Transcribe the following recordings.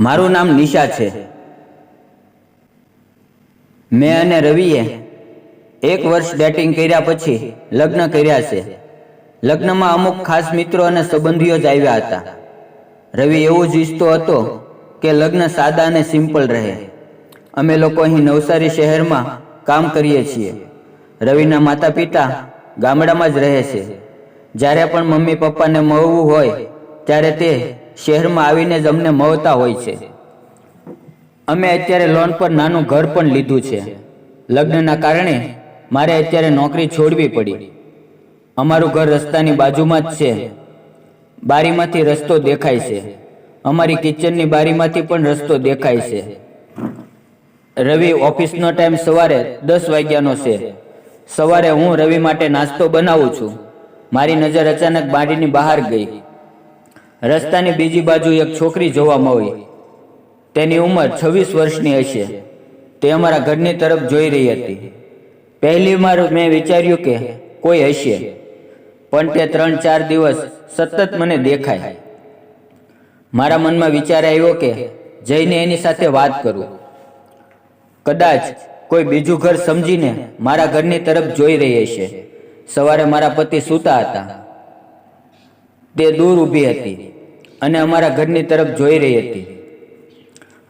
મારું નામ નિશા છે. મેં અને રવિએ એક વર્ષ ડેટિંગ કર્યા પછી લગ્ન કર્યા છે. લગ્નમાં અમુક ખાસ મિત્રો અને સંબંધીઓ જ આવ્યા હતા. રવિ એવું જ ઈચ્છતો હતો કે લગ્ન સાદા અને સિમ્પલ રહે. અમે લોકો અહીં નવસારી શહેરમાં કામ કરીએ છીએ. રવિના માતા પિતા ગામડામાં જ રહે છે. જ્યારે પણ મમ્મી પપ્પાને મળવું હોય, ત્યારે તે શહેરમાં આવીને જ અમને મળતા હોય છે. અમે અત્યારે લોન પર નાનું ઘર પણ લીધું છે. લગ્નના કારણે મારે અત્યારે નોકરી છોડવી પડી. અમારું ઘર રસ્તાની બાજુમાં જ છે. બારીમાંથી રસ્તો દેખાય છે. અમારી કિચનની બારીમાંથી પણ રસ્તો દેખાય છે. રવિ ઓફિસનો ટાઈમ સવારે દસ વાગ્યાનો છે. સવારે હું રવિ માટે નાસ્તો બનાવું છું. મારી નજર અચાનક બારીની બહાર ગઈ. રસ્તાની બીજી બાજુ એક છોકરી જોવા મળી તેની ઉંમર છવ્વીસ વર્ષની હશે. તે અમારા ઘરની તરફ જોઈ રહી હતી. પહેલી વાર મેં વિચાર્યું કે કોઈ હશે. પણ તે ત્રણ ચાર દિવસ સતત મને દેખાય. મારા મનમાં વિચાર આવ્યો કે જઈને એની સાથે વાત કરું. કદાચ કોઈ બીજું ઘર સમજીને મારા ઘરની તરફ જોઈ રહી હશે. સવારે મારા પતિ સૂતા હતા. તે દૂર ઊભી હતી. અને અમારા ઘરની તરફ જોઈ રહી હતી.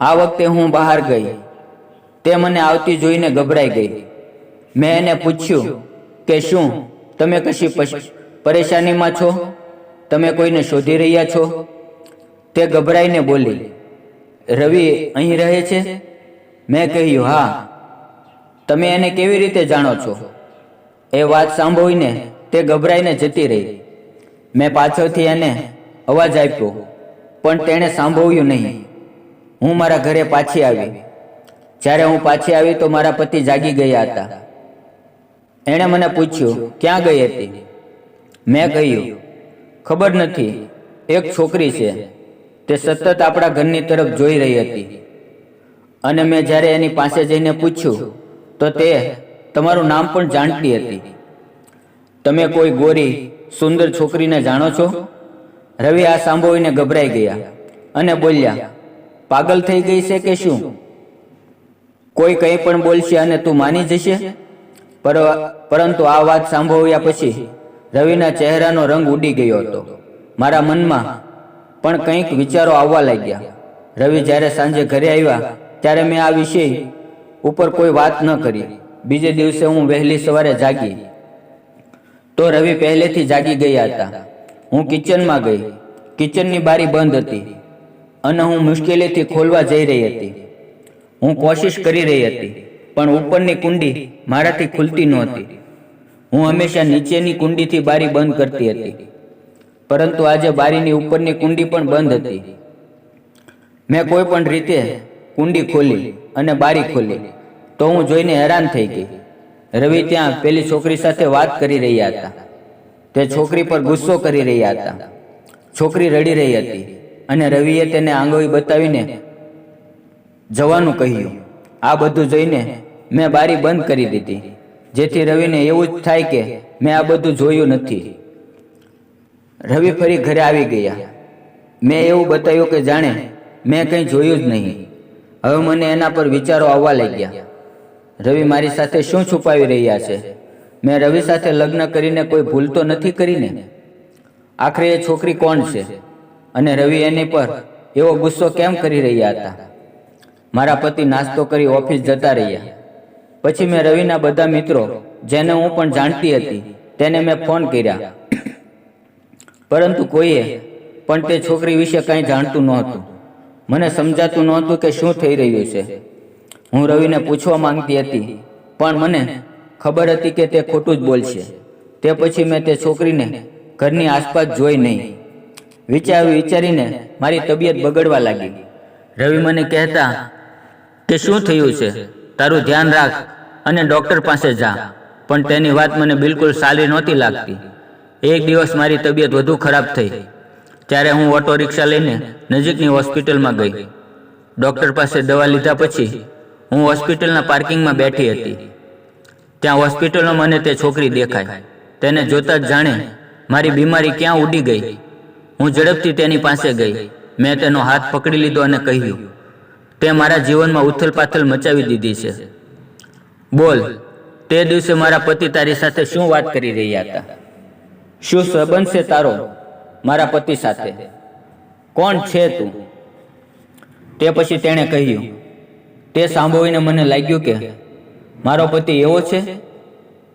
આ વખતે હું બહાર ગઈ. તે મને આવતી જોઈને ગભરાઈ ગઈ. મેં એને પૂછ્યું કે શું, તમે કશી પરેશાનીમાં છો? તમે કોઈને શોધી રહ્યા છો? તે ગભરાઈને બોલી, રવિ અહીં રહે છે? મેં કહ્યું, હા. તમે એને કેવી રીતે જાણો છો? એ વાત સાંભળીને તે ગભરાઈને જતી રહી. મેં પાછળથી એને અવાજ આપ્યો, પણ તેણે સાંભળ્યું નહીં. હું મારા ઘરે પાછી આવી. જ્યારે હું પાછી આવી તો મારા પતિ જાગી ગયા હતા. એણે મને પૂછ્યું, ક્યાં ગઈ હતી? મેં કહ્યું, ખબર નથી. એક છોકરી છે. તે સતત આપણા ઘરની તરફ જોઈ રહી હતી. અને મેં જ્યારે એની પાસે જઈને પૂછ્યું, તો તે તમારું નામ પણ જાણતી હતી. તમે કોઈ ગોરી, સુંદર છોકરીને જાણો છો? રવિ આ સાંભળીને ગભરાઈ ગયા અને બોલ્યા, પાગલ થઈ ગઈ છે કે શું? કોઈ કંઈ પણ બોલશે અને તું માની જશે? પરંતુ આ વાત સાંભળ્યા પછી રવિના ચહેરાનો રંગ ઉડી ગયો હતો. મારા મનમાં પણ કંઈક વિચારો આવવા લાગ્યા. રવિ જ્યારે સાંજે ઘરે આવ્યા, ત્યારે મેં આ વિષય ઉપર કોઈ વાત ન કરી. બીજે દિવસે હું વહેલી સવારે જાગી. તો રવિ પહેલેથી જાગી ગયા હતા. હું કિચનમાં ગઈ. કિચનની બારી બંધ હતી અને હું મુશ્કેલીથી ખોલવા જઈ રહી હતી. હું કોશિશ કરી રહી હતી, પણ ઉપરની કુંડી મારાથી ખુલતી નહોતી. હું હંમેશા નીચેની કુંડીથી બારી બંધ કરતી હતી. પરંતુ આજે બારીની ઉપરની કુંડી પણ બંધ હતી. મેં કોઈ પણ રીતે કુંડી ખોલી અને બારી ખોલી તો હું જોઈને હેરાન થઈ ગઈ. રવિ ત્યાં પેલી છોકરી સાથે વાત કરી રહ્યા હતા. તે છોકરી પર ગુસ્સો કરી રહ્યા હતા. છોકરી રડી રહી હતી અને રવિએ તેને આંગળી બતાવીને જવાનું કહ્યું. આ બધું જોઈને મેં બારી બંધ કરી દીધી. જેથી રવિને એવું જ થાય કે મેં આ બધું જોયું નથી. રવિ ફરી ઘરે આવી ગયા. મેં એવું બતાવ્યું કે જાણે મેં કંઈ જોયું જ નહીં. હવે મને એના પર વિચારો આવવા લાગ્યા. રવિ મારી સાથે શું છુપાવી રહ્યા છે? મેં રવિ સાથે લગ્ન કરીને કોઈ ભૂલ તો નથી કરીને. આખરે એ છોકરી કોણ છે? અને રવિ એની પર એવો ગુસ્સો કેમ કરી રહ્યા હતા? મારા પતિ નાસ્તો કરી ઓફિસ જતા રહ્યા. પછી મેં રવિના બધા મિત્રો, જેને હું પણ જાણતી હતી, તેને મેં ફોન કર્યા. પરંતુ કોઈએ પણ તે છોકરી વિશે કંઈ જાણતું નહોતું. મને સમજાતું નહોતું કે શું થઈ રહ્યું છે. હું રવિને પૂછવા માંગતી હતી, પણ મને ખબર હતી કે તે ખોટું જ બોલશે. તે પછી મેં તે છોકરીને ઘરની આસપાસ જોઈ નહીં. વિચારી વિચારીને મારી તબિયત બગડવા લાગી. રવિ મને કહેતા કે શું થયું છે? તારું ધ્યાન રાખ અને ડૉક્ટર પાસે જા. પણ તેની વાત મને બિલકુલ સારી નહોતી લાગતી. એક દિવસ મારી તબિયત વધુ ખરાબ થઈ. ત્યારે હું ઓટો રિક્ષા લઈને નજીકની હોસ્પિટલમાં ગઈ. ડૉક્ટર પાસે દવા લીધા પછી હું હોસ્પિટલના પાર્કિંગમાં બેઠી હતી. ત્યાં હોસ્પિટલમાં મને તે છોકરી દેખાય તેને જોતા જ જાણે મારી બીમારી ક્યાં ઉડી ગઈ. હું ઝડપથી તેની પાસે ગઈ. મેં તેનો હાથ પકડી લીધો અને કહ્યું, તે મારા જીવનમાં ઉથલપાથલ મચાવી દીધી છે. બોલ, તે દિવસે મારા પતિ તારી સાથે શું વાત કરી રહ્યા હતા? શું સંબંધ છે તારો મારા પતિ સાથે? કોણ છે તું? તે પછી તેણે કહ્યું, તે સાંભળીને મને લાગ્યું કે મારો પતિ એવો છે?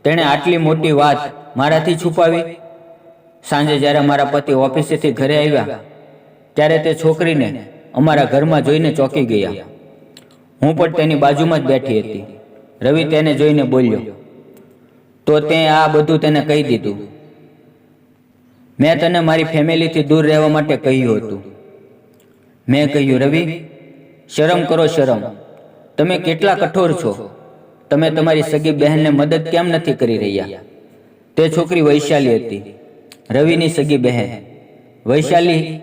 તેણે આટલી મોટી વાત મારાથી છુપાવી? સાંજે જ્યારે મારા પતિ ઓફિસેથી ઘરે આવ્યા, ત્યારે તે છોકરીને અમારા ઘરમાં જોઈને ચોંકી ગયા. હું પણ તેની બાજુમાં જ બેઠી હતી. રવિ તેને જોઈને બોલ્યો, તો તે આ બધું તેને કહી દીધું? મેં તને મારી ફેમિલીથી દૂર રહેવા માટે કહ્યું હતું. મેં કહ્યું, રવિ, શરમ કરો, શરમ. તમે કેટલા કઠોર છો. તમે તમારી સગી બહેનને મદદ કેમ નથી કરી રહ્યા? તે છોકરી વૈશાલી હતી. રવિની સગી બહેન. વૈશાલી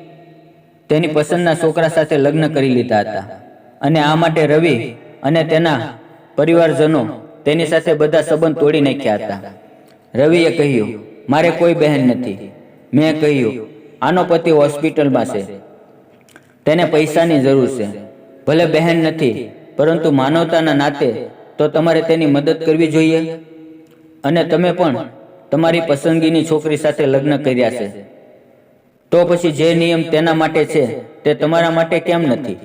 તેની પસંદના છોકરા સાથે લગ્ન કરી લીધા હતા. અને આ માટે રવિ અને તેના પરિવારજનો તેની સાથે બધા સંબંધ તોડી નાખ્યા હતા. રવિએ કહ્યું, મારે કોઈ બહેન નથી. મેં કહ્યું, આનો પતિ હોસ્પિટલમાં છે. તેને પૈસાની જરૂર છે. ભલે બહેન નથી, પરંતુ માનવતાના નાતે તો તમારે તેની મદદ કરવી જોઈએ? અને તમે પણ તમારી પસંદગીની છોકરી સાથે લગ્ન કર્યા છે. તો પછી જે નિયમ તેના માટે છે તે તમારા માટે કેમ નથી?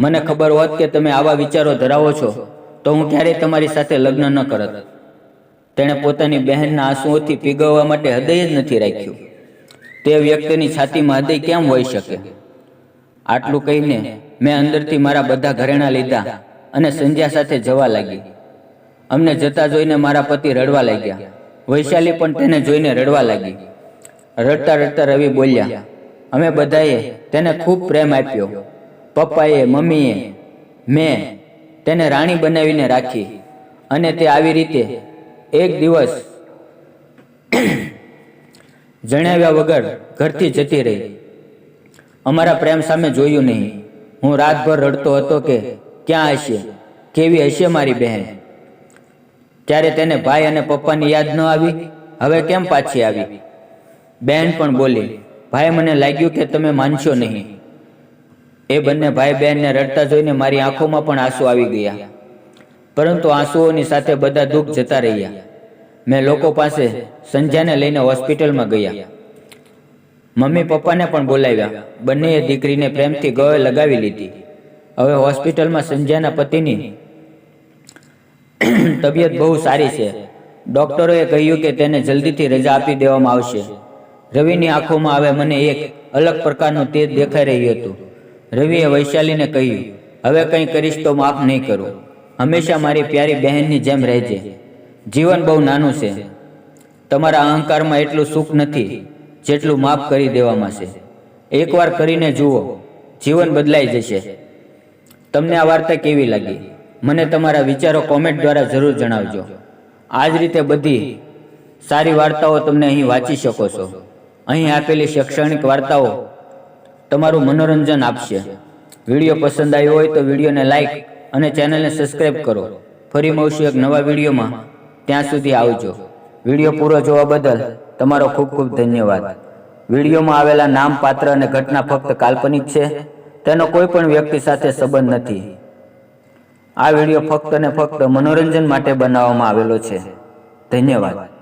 મને ખબર હોત કે તમે આવા વિચારો ધરાવો છો, તો હું ક્યારેય તમારી સાથે લગ્ન ન કરત. તેણે પોતાની બહેનના આંસુઓથી પીગવવા માટે હૃદય જ નથી રાખ્યું. તે વ્યક્તિની છાતીમાં હૃદય કેમ હોઈ શકે? આટલું કહીને મેં અંદરથી મારા બધા ઘરેણા લીધા. અને સંધ્યા સાથે જવા લાગી. અમને જતા જોઈને મારા પતિ રડવા લાગ્યા. વૈશાલી પણ તેને જોઈને રડવા લાગી. રડતા રડતા રવિ બોલ્યા, અમે બધાએ તેને ખૂબ પ્રેમ આપ્યો. પપ્પાએ, મમ્મીએ, મેં તેને રાણી બનાવીને રાખી. અને તે આવી રીતે એક દિવસ જણાવ્યા વગર ઘરથી જતી રહી. અમારા પ્રેમ સામે જોયું નહીં. હું રાતભર રડતો હતો કે ક્યાં હશે? કેવી હશે મારી બહેન? ત્યારે તેને ભાઈ અને પપ્પાની યાદ ન આવી? હવે કેમ પાછી આવી? બહેન પણ બોલી, ભાઈ, મને લાગ્યું કે તમે માનશો નહીં. એ બંને ભાઈ બહેનને રડતા જોઈને મારી આંખોમાં પણ આંસુ આવી ગયા. પરંતુ આંસુઓની સાથે બધા દુઃખ જતા રહ્યા. મેં લોકો પાસે સંજ્યાને લઈને હોસ્પિટલમાં ગયા. મમ્મી પપ્પાને પણ બોલાવ્યા. બંનેએ દીકરીને પ્રેમથી ગળે લગાવી લીધી. હવે હોસ્પિટલમાં સંજયના પતિની તબિયત બહુ સારી છે. ડોક્ટરોએ કહ્યું કે તેને જલ્દીથી રજા આપી દેવામાં આવશે. રવિની આંખોમાં હવે મને એક અલગ પ્રકારનું તેજ દેખાઈ રહ્યું હતું. રવિએ વૈશાલીને કહ્યું, હવે કંઈ કરીશ તો માફ નહીં કરું. હંમેશા મારી પ્યારી બહેનની જેમ રહેજે. જીવન બહુ નાનું છે. તમારા અહંકારમાં એટલું સુખ નથી, જેટલું માફ કરી દેવામાં છે. એકવાર કરીને જુઓ, જીવન બદલાઈ જશે. તમને આ વાર્તા કેવી લાગી? મને તમારા વિચારો કોમેન્ટ દ્વારા જરૂર જણાવજો. આ જ રીતે બધી સારી વાર્તાઓ તમને અહીં વાંચી શકો છો. અહીં આપેલી શૈક્ષણિક વાર્તાઓ તમારું મનોરંજન આપશે. વીડિયો પસંદ આવ્યો હોય તો વિડીયોને લાઈક અને ચેનલને સબસ્ક્રાઈબ કરો. ફરી મળશું એક નવા વિડીયોમાં. ત્યાં સુધી આવજો. વીડિયો પૂરો જોવા બદલ તમારો ખૂબ ખૂબ ધન્યવાદ. વિડીયોમાં આવેલા નામ, પાત્ર અને ઘટના ફક્ત કાલ્પનિક છે. તેનો કોઈ પણ વ્યક્તિ સાથે સંબંધ નથી. આ વીડિયો ફક્ત ને ફક્ત મનોરંજન માટે બનાવવામાં આવેલો છે. ધન્યવાદ.